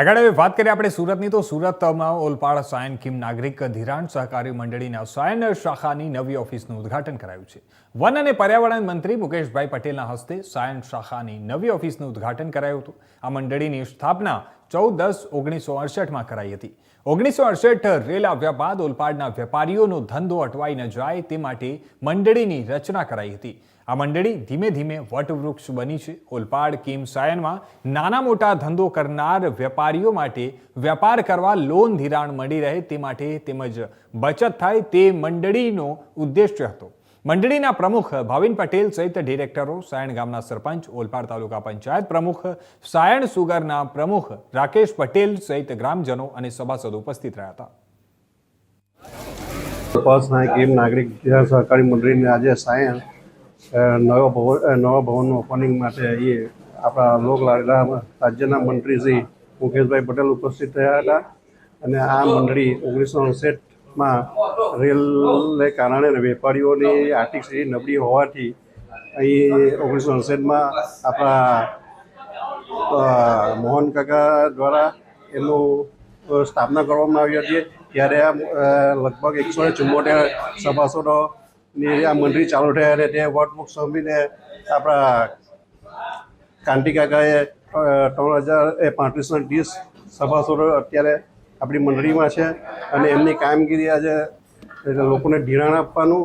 આગળ હવે વાત કરીએ આપણે સુરતની. તો સુરતમાં ઓલપાડ સાયન કિમ નાગરિક ધિરાણ સહકારી મંડળીના સાયન શાખાની નવી ઓફિસનું ઉદ્ઘાટન કરાયું છે. વન અને પર્યાવરણ મંત્રી મુકેશભાઈ પટેલના હસ્તે સાયન શાખાની નવી ઓફિસનું ઉદ્ઘાટન કરાયું હતું. આ મંડળીની સ્થાપના ચૌદ દસ ઓગણીસો અડસઠમાં કરાઈ હતી. ઓગણીસો અડસઠ રેલ આવ્યા બાદ ઓલપાડના વેપારીઓનો ધંધો અટવાઈ ન જાય તે માટે મંડળીની રચના કરાઈ હતી. આ મંડળી ધીમે ધીમે વટવૃક્ષ બની છે. ઓલપાડ, કિમ સાયનમાં નાના મોટા ધંધો કરનાર વેપારીઓ માટે વેપાર કરવા લોન ધિરાણ મળી રહે તે માટે તેમજ બચત થાય તે મંડળીનો ઉદ્દેશ્ય હતો. મંડળીના પ્રમુખ ભાવિન પટેલ સહિત ડિરેક્ટરો, સાયણ ગામના સરપંચ, ઓલપાડ તાલુકા પંચાયત પ્રમુખ, સાયણ સુગરના પ્રમુખ રાકેશ પટેલ સહિત ગ્રામજનો અને સભાસદો ઉપસ્થિત રહ્યા હતા. તપાસ નાયક એમ નાગરિક સહકારી મંડળીને આજે સાયણ નવા ભવન નવા ભવનનું ઓપનિંગ માટે એ આપણા લોક લાડલા રાજ્યના મંત્રી શ્રી મુકેશભાઈ પટેલ ઉપસ્થિત થયા હતા. અને આ મંડળી ઓગણીસો અડસઠમાં રેલને કારણે વેપારીઓની આર્થિક સ્થિતિ નબળી હોવાથી અહીં ઓગણીસો અડસઠમાં આપણા મોહન કાકા દ્વારા એનું સ્થાપના કરવામાં આવી હતી. ત્યારે આ લગભગ એકસો ને ચુમ્મોતેર સભાસદોની આ મંડળી ચાલુ થઈ અને તે વટવૃક્ષ સમીને આપણા કાંતિ કાકાએ ત્રણ હજાર પાંત્રીસો ત્રીસ સભાસદો અત્યારે આપણી મંડળીમાં છે અને એમની કામગીરી આજે લોકોને ધિરાણ આપવાનું